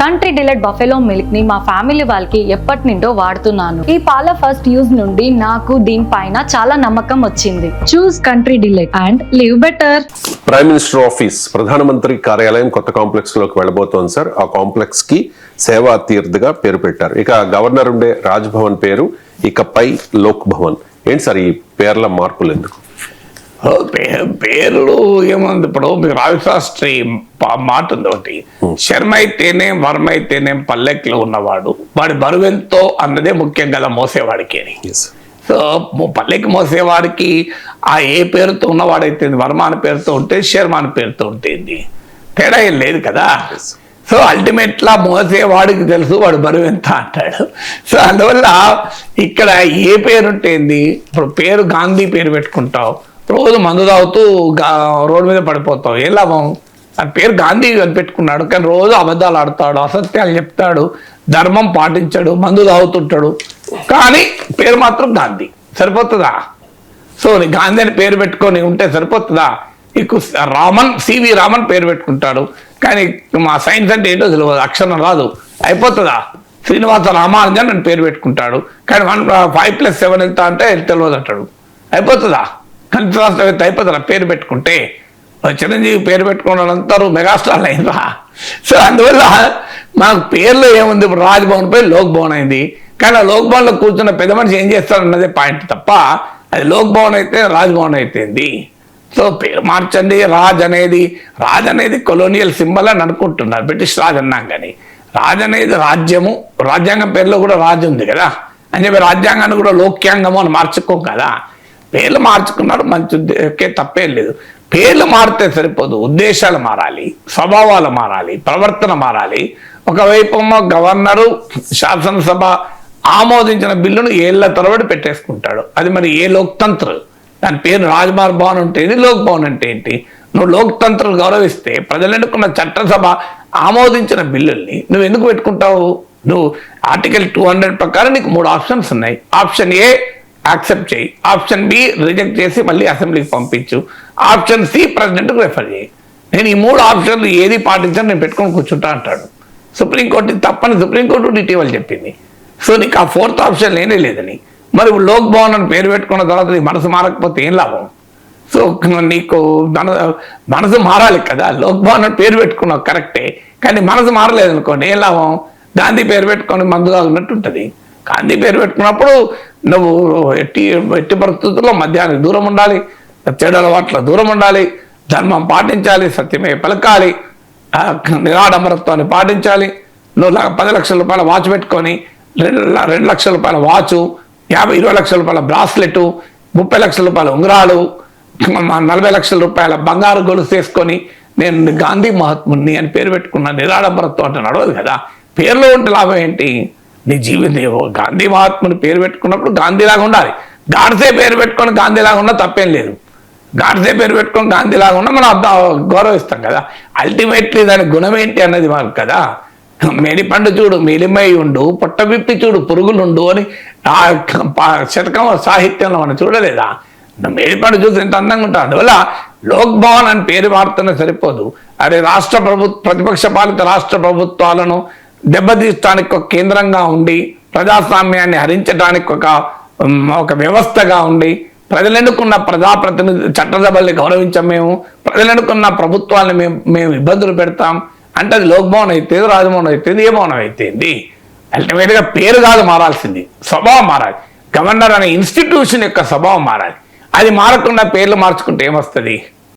Country delight buffalo మిల్క్ని మా family వాళ్ళకి ఎప్పటి నుండో వాడుతున్నాను. ఈ పాల ఫస్ట్ యూజ్ నుండి నాకు దీనిపైన చాలా నమ్మకం వచ్చింది. Choose country delight and live better prime minister office ప్రధానమంత్రి కార్యాలయం కొత్త కాంప్లెక్స్లోకి వెళ్ళబోతోంది సార్. ఆ కాంప్లెక్స్కి సేవా తీర్థ్గా పేరు పెట్టారు. ఇక గవర్నర్ ఉండే రాజ్ భవన్ పేరు ఇకపై లోక్ భవన్. ఏంటి సార్ ఈ పేర్ల మార్పులు ఎందుకు? పేర్లు ఏముంది? ఇప్పుడు మీకు రావిశాస్త్రి మాట ఉంది ఒకటి. శర్మ అయితేనే వర్మ అయితేనే పల్లెక్లో ఉన్నవాడు. వాడి బరువెంతో అన్నదే ముఖ్యం కదా మోసేవాడికి అని. సో పల్లెకి మోసేవాడికి ఆ ఏ పేరుతో ఉన్నవాడైతే వర్మ అని పేరుతో ఉంటే శర్మ అని పేరుతో ఉంటుంది. తేడా ఏం లేదు కదా? సో అల్టిమేట్లా మోసేవాడికి తెలుసు వాడు బరువు ఎంత అంటాడు. సో అందువల్ల ఇక్కడ ఏ పేరు ఉంటేంది ఇప్పుడు పేరు గాంధీ పేరు పెట్టుకుంటావు రోజు మందు తాగుతూ రోడ్డు మీద పడిపోతావు. ఏం లాభం? అని పేరు గాంధీ అని పెట్టుకున్నాడు. కానీ రోజు అబద్ధాలు ఆడతాడు అసత్యాలు చెప్తాడు ధర్మం పాటించాడు మందు తాగుతుంటాడు. కానీ పేరు మాత్రం గాంధీ. సరిపోతుందా? సో నీ గాంధీ అని పేరు పెట్టుకొని ఉంటే సరిపోతుందా? నీకు రామన్ సివి రామన్ పేరు పెట్టుకుంటాడు. కానీ మా సైన్స్ అంటే ఏంటో తెలియదు అక్షరం రాదు. అయిపోతుందా? శ్రీనివాస రామానుజన్ అని పేరు పెట్టుకుంటాడు. కానీ వన్ ఫైవ్ ప్లస్ సెవెన్ ఎంత అంటే తెలియదు అంటాడు. అయిపోతుందా? కంటి రాష్ట్రవేత్త అయిపోతుందా పేరు పెట్టుకుంటే చిరంజీవి పేరు పెట్టుకున్న అంటారు మెగాస్టార్ అయిందా సో అందువల్ల మాకు పేర్లో ఏముంది? ఇప్పుడు రాజ్భవన్ పై లోక్ భవన్ అయింది. కానీ ఆ లోక్ భవన్లో కూర్చున్న పెద్ద మనిషి ఏం చేస్తారన్నదే పాయింట్ తప్ప అది లోక్ భవన్ అయితే రాజ్భవన్ అయితేంది. సో పేరు మార్చండి రాజ్ అనేది రాజ్ అనేది కొలోనియల్ సింబల్ అని అనుకుంటున్నారు బ్రిటిష్ రాజ్ అన్నాం కానీ రాజ్ అనేది రాజ్యము రాజ్యాంగం పేరులో కూడా రాజు ఉంది కదా. అని చెప్పి రాజ్యాంగాన్ని కూడా లోక్యాంగము అని మార్చుకోం కదా. పేర్లు మార్చుకున్నాడు మంచి ఉద్దేశకే తప్పేం లేదు. పేర్లు మారితే సరిపోదు ఉద్దేశాలు మారాలి స్వభావాలు మారాలి ప్రవర్తన మారాలి. ఒకవైపు గవర్నరు శాసనసభ ఆమోదించిన బిల్లును ఏళ్ళ తరబడి పెట్టేసుకుంటాడు. అది మరి ఏ లోక్తంత్ర? దాని పేరు రాజ్మార్ భవన్ అంటే ఏంటి లోక్ భవన్ అంటే ఏంటి? నువ్వు లోక్తంత్రం గౌరవిస్తే ప్రజలు ఎన్నుకున్న చట్టసభ ఆమోదించిన బిల్లుల్ని నువ్వు ఎందుకు పెట్టుకుంటావు? నువ్వు ఆర్టికల్ టూ హండ్రెడ్ ప్రకారం నీకు మూడు ఆప్షన్స్ ఉన్నాయి. ఆప్షన్ ఏ యాక్సెప్ట్ చేయి. ఆప్షన్ బి రిజెక్ట్ చేసి మళ్ళీ అసెంబ్లీకి పంపించు. ఆప్షన్ సి ప్రెసిడెంట్కి రెఫర్ చేయి. నేను ఈ మూడు ఆప్షన్లు ఏది పాటించాను నేను పెట్టుకొని కూర్చుంటా అంటాడు. సుప్రీంకోర్టు తప్పని సుప్రీంకోర్టు ఇటీవల చెప్పింది. సో నీకు ఆ ఫోర్త్ ఆప్షన్ లేనే లేదని మరి లోక్ భవన్ అని పేరు పెట్టుకున్న తర్వాత నీ మనసు మారకపోతే ఏం లాభం? సో నీకు మన మనసు మారాలి కదా. లోక్ భవన్ అని పేరు పెట్టుకున్నావు కరెక్టే. కానీ మనసు మారలేదు అనుకోండి ఏం లాభం? గాంధీ పేరు పెట్టుకొని మందు తాగున్నట్టు ఉంటుంది. గాంధీ పేరు పెట్టుకున్నప్పుడు నువ్వు ఎట్టి ఎట్టి పరిస్థితుల్లో మధ్యాహ్నం దూరం ఉండాలి చెడు అలవాట్ల దూరం ఉండాలి ధర్మం పాటించాలి సత్యమే పలకాలి నిరాడంబరత్వాన్ని పాటించాలి నువ్వు పది లక్షల రూపాయల వాచ్ పెట్టుకొని రెండు రెండు లక్షల రూపాయల వాచు యాభై ఇరవై లక్షల రూపాయల బ్రాస్లెట్ ముప్పై లక్షల రూపాయల ఉంగరాలు నలభై లక్షల రూపాయల బంగారు గొలుసు తీసుకొని నేను గాంధీ మహాత్ముని అని పేరు పెట్టుకున్న నిరాడంబరత్వం అంటే నడవదు కదా. పేర్లో ఉంటే లాభం ఏంటి? నీ జీవితం గాంధీ మహాత్ముని పేరు పెట్టుకున్నప్పుడు గాంధీలాగా ఉండాలి. గాడ్సే పేరు పెట్టుకొని గాంధీలాగా ఉన్నా తప్పేం లేదు. గాడ్సే పేరు పెట్టుకొని గాంధీలాగా ఉన్నా మనం అర్థం గౌరవిస్తాం కదా. అల్టిమేట్లీ దాని గుణం ఏంటి అన్నది మాకు కదా. మేడిపండు చూడు మేలిమై ఉండు పుట్ట విప్పి చూడు పురుగులుండు అని ఆ శతకం సాహిత్యంలో మనం చూడలేదా? మేడిపండు చూసి ఎంత అందంగా ఉంటాం అందువల్ల లోక్ భవన్ అని పేరు మారుతున్న సరిపోదు. అరే రాష్ట్ర ప్రభుత్వ ప్రతిపక్ష పాలిత రాష్ట్ర ప్రభుత్వాలను దెబ్బతీయడానికి ఒక కేంద్రంగా ఉండి ప్రజాస్వామ్యాన్ని హరించడానికి ఒక ఒక వ్యవస్థగా ఉండి ప్రజలు ఎన్నుకున్న ప్రజాప్రతినిధి చట్టసభల్ని గౌరవించాం మేము ప్రజలు ఎన్నుకున్న ప్రభుత్వాన్ని మేము మేము ఇబ్బందులు పెడతాం. అంటే అది లోక్భవన్ అయితే రాజభవన్ అయితే ఏ భవనం అయితేంది? అల్టిమేట్గా పేరు కాదు మారాల్సింది స్వభావం మారాలి. గవర్నర్ అనే ఇన్స్టిట్యూషన్ యొక్క స్వభావం మారాలి. అది మారకుండా పేర్లు మార్చుకుంటే ఏమొస్తుంది?